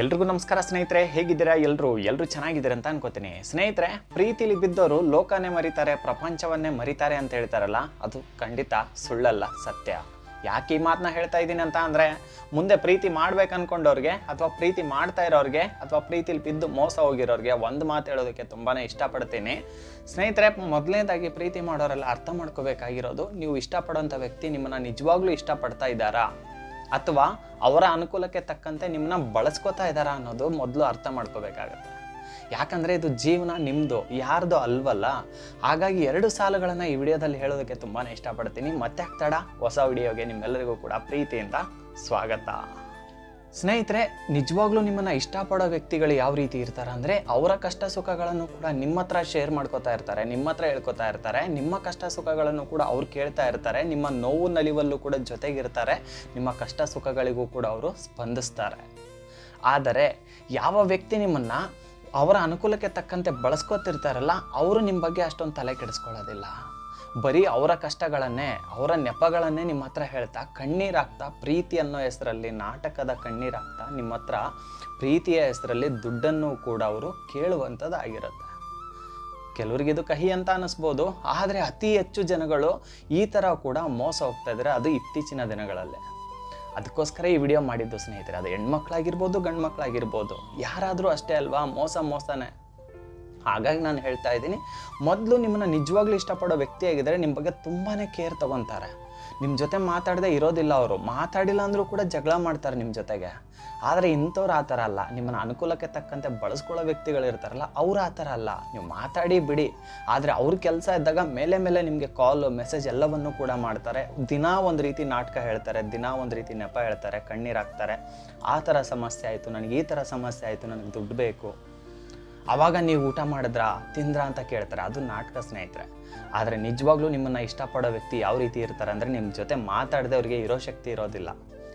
ಎಲ್ರಿಗೂ ನಮಸ್ಕಾರ ಸ್ನೇಹಿತರೆ, ಹೇಗಿದ್ದೀರಾ ಎಲ್ಲರೂ ಎಲ್ಲರೂ ಚೆನ್ನಾಗಿದ್ದೀರ ಅಂತ ಅನ್ಕೋತೀನಿ. ಸ್ನೇಹಿತರೆ, ಪ್ರೀತಿಲಿ ಬಿದ್ದವರು ಲೋಕನೇ ಮರಿತಾರೆ, ಪ್ರಪಂಚವನ್ನೇ ಮರಿತಾರೆ ಅಂತ ಹೇಳ್ತಾರಲ್ಲ, ಅದು ಖಂಡಿತ ಸುಳ್ಳಲ್ಲ ಸತ್ಯ. ಯಾಕೆ ಈ ಮಾತನ್ನ ಹೇಳ್ತಾ ಇದ್ದೀನಿ ಅಂತ ಅಂದರೆ, ಮುಂದೆ ಪ್ರೀತಿ ಮಾಡ್ಬೇಕು ಅನ್ಕೊಂಡವ್ರಿಗೆ ಅಥವಾ ಪ್ರೀತಿ ಮಾಡ್ತಾ ಇರೋರಿಗೆ ಅಥವಾ ಪ್ರೀತಿಲಿ ಬಿದ್ದು ಮೋಸ ಹೋಗಿರೋರಿಗೆ ಒಂದು ಮಾತು ಹೇಳೋದಕ್ಕೆ ತುಂಬಾ ಇಷ್ಟಪಡ್ತೀನಿ. ಸ್ನೇಹಿತರೆ, ಮೊದಲನೇದಾಗಿ ಪ್ರೀತಿ ಮಾಡೋರೆಲ್ಲ ಅರ್ಥ ಮಾಡ್ಕೋಬೇಕಾಗಿರೋದು, ನೀವು ಇಷ್ಟಪಡೋಂಥ ವ್ಯಕ್ತಿ ನಿಮ್ಮನ್ನು ನಿಜವಾಗ್ಲೂ ಇಷ್ಟಪಡ್ತಾ ಇದ್ದಾರಾ? ಅಥವಾ ಅವರ ಅನುಕೂಲಕ್ಕೆ ತಕ್ಕಂತೆ ನಿಮ್ಮನ್ನ ಬಳಸ್ಕೋತಾ ಇದ್ದಾರಾ ಅನ್ನೋದು ಮೊದಲು ಅರ್ಥ ಮಾಡ್ಕೋಬೇಕಾಗತ್ತೆ. ಯಾಕಂದರೆ ಇದು ಜೀವನ ನಿಮ್ಮದು ಯಾರ್ದು ಅಲ್ವಲ್ಲ? ಹಾಗಾಗಿ ಎರಡು ಸಾಲುಗಳನ್ನು ಈ ವಿಡಿಯೋದಲ್ಲಿ ಹೇಳೋದಕ್ಕೆ ತುಂಬಾ ಇಷ್ಟಪಡ್ತೀನಿ. ಮತ್ತೆ ಆಗ್ತಾಡ ಹೊಸ ವಿಡಿಯೋಗೆ ನಿಮ್ಮೆಲ್ಲರಿಗೂ ಕೂಡ ಪ್ರೀತಿಯಿಂದ ಸ್ವಾಗತ. ಸ್ನೇಹಿತರೆ, ನಿಜವಾಗ್ಲೂ ನಿಮ್ಮನ್ನ ಇಷ್ಟಪಡೋ ವ್ಯಕ್ತಿಗಳು ಯಾವ ರೀತಿ ಇರ್ತಾರೆ ಅಂದರೆ ಅವರ ಕಷ್ಟ ಸುಖಗಳನ್ನು ಕೂಡ ನಿಮ್ಮ ಹತ್ರ ಶೇರ್ ಮಾಡ್ಕೋತಾ ಇರ್ತಾರೆ, ನಿಮ್ಮ ಹತ್ರ ಹೇಳ್ಕೊತಾ ಇರ್ತಾರೆ, ನಿಮ್ಮ ಕಷ್ಟ ಸುಖಗಳನ್ನು ಕೂಡ ಅವ್ರು ಕೇಳ್ತಾ ಇರ್ತಾರೆ, ನಿಮ್ಮ ನೋವು ನಲಿವಲ್ಲೂ ಕೂಡ ಜೊತೆಗಿರ್ತಾರೆ, ನಿಮ್ಮ ಕಷ್ಟ ಸುಖಗಳಿಗೂ ಕೂಡ ಅವರು ಸ್ಪಂದಿಸ್ತಾರೆ. ಆದರೆ ಯಾವ ವ್ಯಕ್ತಿ ನಿಮ್ಮನ್ನ ಅವರ ಅನುಕೂಲಕ್ಕೆ ತಕ್ಕಂತೆ ಬಳಸ್ಕೊತಿರ್ತಾರಲ್ಲ, ಅವರು ನಿಮ್ಮ ಬಗ್ಗೆ ಅಷ್ಟೊಂದು ತಲೆ ಕೆಡಿಸ್ಕೊಳ್ಳೋದಿಲ್ಲ. ಬರೀ ಅವರ ಕಷ್ಟಗಳನ್ನೇ, ಅವರ ನೆಪಗಳನ್ನೇ ನಿಮ್ಮ ಹತ್ರ ಹೇಳ್ತಾ, ಕಣ್ಣೀರಾಗ್ತಾ, ಪ್ರೀತಿ ಅನ್ನೋ ಹೆಸರಲ್ಲಿ ನಾಟಕದ ಕಣ್ಣೀರಾಗ್ತಾ ನಿಮ್ಮ ಹತ್ರ ಪ್ರೀತಿಯ ಹೆಸರಲ್ಲಿ ದುಡ್ಡನ್ನು ಕೂಡ ಅವರು ಕೇಳುವಂಥದ್ದಾಗಿರುತ್ತೆ. ಕೆಲವರಿಗೆ ಇದು ಕಹಿ ಅಂತ ಅನ್ನಿಸ್ಬೋದು, ಆದರೆ ಅತಿ ಹೆಚ್ಚು ಜನಗಳು ಈ ಥರ ಕೂಡ ಮೋಸ ಹೋಗ್ತಾ ಇದ್ದಾರೆ ಅದು ಇತ್ತೀಚಿನ ದಿನಗಳಲ್ಲೇ. ಅದಕ್ಕೋಸ್ಕರ ಈ ವಿಡಿಯೋ ಮಾಡಿದ್ದು ಸ್ನೇಹಿತರೆ, ಅದು ಹೆಣ್ಮಕ್ಳಾಗಿರ್ಬೋದು ಗಂಡು ಮಕ್ಕಳಾಗಿರ್ಬೋದು ಯಾರಾದರೂ ಅಷ್ಟೇ ಅಲ್ವಾ, ಮೋಸ ಮೋಸನೇ. ಹಾಗಾಗಿ ನಾನು ಹೇಳ್ತಾ ಇದ್ದೀನಿ, ಮೊದಲು ನಿಮ್ಮನ್ನು ನಿಜವಾಗ್ಲೂ ಇಷ್ಟಪಡೋ ವ್ಯಕ್ತಿ ಆಗಿದ್ದರೆ ನಿಮ್ಮ ಬಗ್ಗೆ ತುಂಬಾ ಕೇರ್ ತಗೊತಾರೆ. ನಿಮ್ಮ ಜೊತೆ ಮಾತಾಡದೆ ಇರೋದಿಲ್ಲ ಅವರು. ಮಾತಾಡಿಲ್ಲ ಅಂದರೂ ಕೂಡ ಜಗಳ ಮಾಡ್ತಾರೆ ನಿಮ್ಮ ಜೊತೆಗೆ. ಆದರೆ ಇಂಥವ್ರು ಆ ಥರ ಅಲ್ಲ. ನಿಮ್ಮನ್ನು ಅನುಕೂಲಕ್ಕೆ ತಕ್ಕಂತೆ ಬಳಸ್ಕೊಳ್ಳೋ ವ್ಯಕ್ತಿಗಳು ಇರ್ತಾರಲ್ಲ, ಅವ್ರು ಆ ಥರ ಅಲ್ಲ. ನೀವು ಮಾತಾಡಿ ಬಿಡಿ. ಆದರೆ ಅವ್ರ ಕೆಲಸ ಇದ್ದಾಗ ಮೇಲೆ ಮೇಲೆ ನಿಮಗೆ ಕಾಲ್ ಮೆಸೇಜ್ ಎಲ್ಲವನ್ನೂ ಕೂಡ ಮಾಡ್ತಾರೆ. ದಿನ ಒಂದು ರೀತಿ ನಾಟಕ ಹೇಳ್ತಾರೆ, ದಿನ ಒಂದು ರೀತಿ ನೆಪ ಹೇಳ್ತಾರೆ ಕಣ್ಣೀರಾಗ್ತಾರೆ ಆ ಥರ ಸಮಸ್ಯೆ ಆಯಿತು, ನನಗೆ ಈ ಥರ ಸಮಸ್ಯೆ ಆಯಿತು, ನನಗೆ ದುಡ್ಡು ಬೇಕು. ಆವಾಗ ನೀವು ಊಟ ಮಾಡಿದ್ರಾ, ತಿಂದ್ರಾ ಅಂತ ಕೇಳ್ತಾರೆ. ಅದು ನಾಟಕ ಸ್ನೇಹಿತರೆ. ಆದರೆ ನಿಜವಾಗ್ಲೂ ನಿಮ್ಮನ್ನು ಇಷ್ಟಪಡೋ ವ್ಯಕ್ತಿ ಯಾವ ರೀತಿ ಇರ್ತಾರೆ ಅಂದರೆ ನಿಮ್ಮ ಜೊತೆ ಮಾತಾಡದೆ ಅವ್ರಿಗೆ ಇರೋ ಶಕ್ತಿ ಇರೋದಿಲ್ಲ.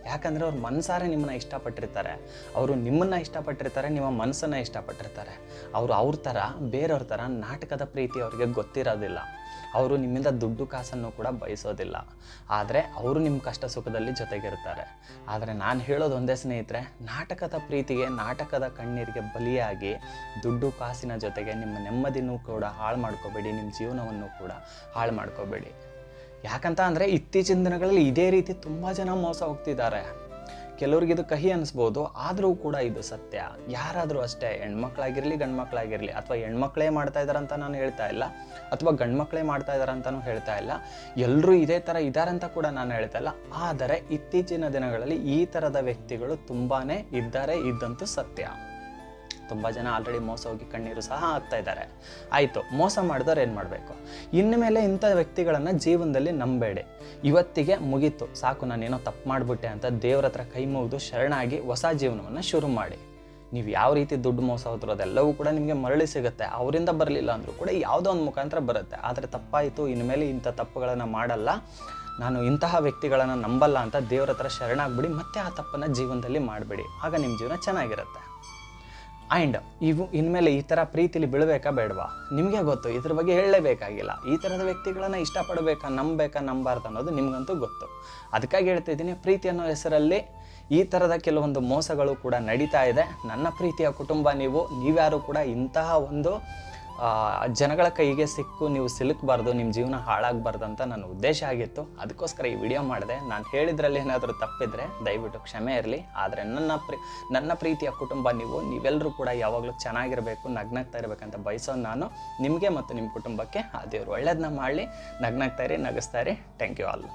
ಯಾಕಂದರೆ ಅವ್ರ ಮನಸಾರೆ ನಿಮ್ಮನ್ನ ಇಷ್ಟಪಟ್ಟಿರ್ತಾರೆ. ಅವರು ನಿಮ್ಮನ್ನು ಇಷ್ಟಪಟ್ಟಿರ್ತಾರೆ, ನಿಮ್ಮ ಮನಸ್ಸನ್ನು ಇಷ್ಟಪಟ್ಟಿರ್ತಾರೆ. ಅವರು ಅವ್ರ ಥರ, ಬೇರೆಯವ್ರ ಥರ ನಾಟಕದ ಪ್ರೀತಿ ಅವ್ರಿಗೆ ಗೊತ್ತಿರೋದಿಲ್ಲ. ಅವರು ನಿಮ್ಮಿಂದ ದುಡ್ಡು ಕಾಸನ್ನು ಕೂಡ ಬಯಸೋದಿಲ್ಲ. ಆದರೆ ಅವರು ನಿಮ್ಮ ಕಷ್ಟ ಸುಖದಲ್ಲಿ ಜೊತೆಗಿರ್ತಾರೆ. ಆದರೆ ನಾನು ಹೇಳೋದು ಒಂದೇ ಸ್ನೇಹಿತರೆ, ನಾಟಕದ ಪ್ರೀತಿಗೆ, ನಾಟಕದ ಕಣ್ಣೀರಿಗೆ ಬಲಿಯಾಗಿ ದುಡ್ಡು ಕಾಸಿನ ಜೊತೆಗೆ ನಿಮ್ಮ ನೆಮ್ಮದಿನೂ ಕೂಡ ಹಾಳು ಮಾಡ್ಕೋಬೇಡಿ ನಿಮ್ಮ ಜೀವನವನ್ನು ಕೂಡ ಹಾಳು ಮಾಡ್ಕೋಬೇಡಿ. ಯಾಕಂತ ಅಂದರೆ ಇತ್ತೀಚಿನ ದಿನಗಳಲ್ಲಿ ಇದೇ ರೀತಿ ತುಂಬ ಜನ ಮೋಸ ಹೋಗ್ತಿದ್ದಾರೆ. ಕೆಲವ್ರಿಗೆ ಇದು ಕಹಿ ಅನಿಸ್ಬೋದು, ಆದರೂ ಕೂಡ ಇದು ಸತ್ಯ. ಯಾರಾದರೂ ಅಷ್ಟೇ, ಹೆಣ್ಮಕ್ಳಾಗಿರಲಿ, ಗಂಡ್ಮಕ್ಳಾಗಿರಲಿ, ಅಥವಾ ಹೆಣ್ಮಕ್ಳೇ ಮಾಡ್ತಾ ಇದ್ದಾರೆ ಅಂತ ನಾನು ಹೇಳ್ತಾ ಇಲ್ಲ, ಅಥವಾ ಗಂಡ್ಮಕ್ಳೇ ಮಾಡ್ತಾ ಇದ್ದಾರೆ ಅಂತಲೂ ಹೇಳ್ತಾ ಇಲ್ಲ ಎಲ್ಲರೂ ಇದೇ ಥರ ಇದ್ದಾರೆ ಅಂತ ಕೂಡ ನಾನು ಹೇಳ್ತಾ ಇಲ್ಲ. ಆದರೆ ಇತ್ತೀಚಿನ ದಿನಗಳಲ್ಲಿ ಈ ಥರದ ವ್ಯಕ್ತಿಗಳು ತುಂಬಾ ಇದ್ದಾರೆ, ಇದ್ದಂತೂ ಸತ್ಯ. ತುಂಬ ಜನ ಆಲ್ರೆಡಿ ಮೋಸ ಹೋಗಿ ಕಣ್ಣೀರು ಸಹ ಆಗ್ತಾ ಇದ್ದಾರೆ. ಆಯಿತು, ಮೋಸ ಮಾಡಿದವ್ರು ಏನು ಮಾಡಬೇಕು? ಇನ್ನು ಮೇಲೆ ಇಂಥ ವ್ಯಕ್ತಿಗಳನ್ನು ಜೀವನದಲ್ಲಿ ನಂಬೇಡಿ. ಇವತ್ತಿಗೆ ಮುಗೀತು. ಸಾಕು, ನಾನೇನೋ ತಪ್ಪು ಮಾಡಿಬಿಟ್ಟೆ ಅಂತ ದೇವ್ರ ಹತ್ರ ಕೈ ಮುಗಿದು ಶರಣಾಗಿ ಹೊಸ ಜೀವನವನ್ನು ಶುರು ಮಾಡಿ. ನೀವು ಯಾವ ರೀತಿ ದುಡ್ಡು ಮೋಸ ಹೋದ್ರೂ ಅದೆಲ್ಲವೂ ಕೂಡ ನಿಮಗೆ ಮರಳಿ ಸಿಗುತ್ತೆ. ಅವರಿಂದ ಬರಲಿಲ್ಲ ಅಂದರೂ ಕೂಡ ಯಾವುದೋ ಒಂದು ಮುಖಾಂತರ ಬರುತ್ತೆ. ಆದರೆ ತಪ್ಪಾಯಿತು ಇನ್ಮೇಲೆ ಇಂಥ ತಪ್ಪುಗಳನ್ನು ಮಾಡಲ್ಲ. ನಾನು ಇಂತಹ ವ್ಯಕ್ತಿಗಳನ್ನು ನಂಬಲ್ಲ ಅಂತ ದೇವ್ರ ಹತ್ರ ಶರಣಾಗ್ಬಿಡಿ, ಮತ್ತೆ ಆ ತಪ್ಪನ್ನು ಜೀವನದಲ್ಲಿ ಮಾಡಬೇಡಿ. ಆಗ ನಿಮ್ಮ ಜೀವನ ಚೆನ್ನಾಗಿರುತ್ತೆ. ಆ್ಯಂಡ್ ಇವು ಇನ್ಮೇಲೆ ಈ ಥರ ಪ್ರೀತಿಲಿ ಬೀಳಬೇಕಾ ಬೇಡವಾ? ನಿಮಗೆ ಗೊತ್ತು, ಇದ್ರ ಬಗ್ಗೆ ಹೇಳಲೇಬೇಕಾಗಿಲ್ಲ. ಈ ಥರದ ವ್ಯಕ್ತಿಗಳನ್ನು ಇಷ್ಟಪಡಬೇಕಾ, ನಂಬಬೇಕಾ, ನಂಬಾರ್ದು ಅನ್ನೋದು ನಿಮಗಂತೂ ಗೊತ್ತು. ಅದಕ್ಕಾಗಿ ಹೇಳ್ತಾ ಇದ್ದೀನಿ, ಪ್ರೀತಿ ಅನ್ನೋ ಹೆಸರಲ್ಲಿ ಈ ಥರದ ಕೆಲವೊಂದು ಮೋಸಗಳು ಕೂಡ ನಡೀತಾ ಇದೆ. ನನ್ನ ಪ್ರೀತಿಯ ಕುಟುಂಬ ನೀವು, ನೀವ್ಯಾರು ಕೂಡ ಇಂತಹ ಒಂದು ಜನಗಳ ಕೈಗೆ ಸಿಕ್ಕು, ನೀವು ಸಿಲುಕಬಾರ್ದು ನಿಮ್ಮ ಜೀವನ ಹಾಳಾಗಬಾರ್ದು ಅಂತ ನನ್ನ ಉದ್ದೇಶ ಆಗಿತ್ತು. ಅದಕ್ಕೋಸ್ಕರ ಈ ವಿಡಿಯೋ ಮಾಡಿದೆ. ನಾನು ಹೇಳಿದ್ರಲ್ಲಿ ಏನಾದರೂ ತಪ್ಪಿದ್ರೆ ದಯವಿಟ್ಟು ಕ್ಷಮೆ ಇರಲಿ. ಆದರೆ ನನ್ನ ಪ್ರೀ, ನನ್ನ ಪ್ರೀತಿಯ ಕುಟುಂಬ ನೀವು ನೀವೆಲ್ಲರೂ ಕೂಡ ಯಾವಾಗಲೂ ಚೆನ್ನಾಗಿರಬೇಕು, ನಗ್ನಾಗ್ತಾ ಇರಬೇಕಂತ ಬಯಸೋ ನಾನು. ನಿಮಗೆ ಮತ್ತು ನಿಮ್ಮ ಕುಟುಂಬಕ್ಕೆ ಆ ದೇವರು ಒಳ್ಳೇದನ್ನ ಮಾಡಲಿ. ನಗ್ನಾಗ್ತಾ ಇರಿ, ನಗಿಸ್ತಾ ಇರಿ. Thank you all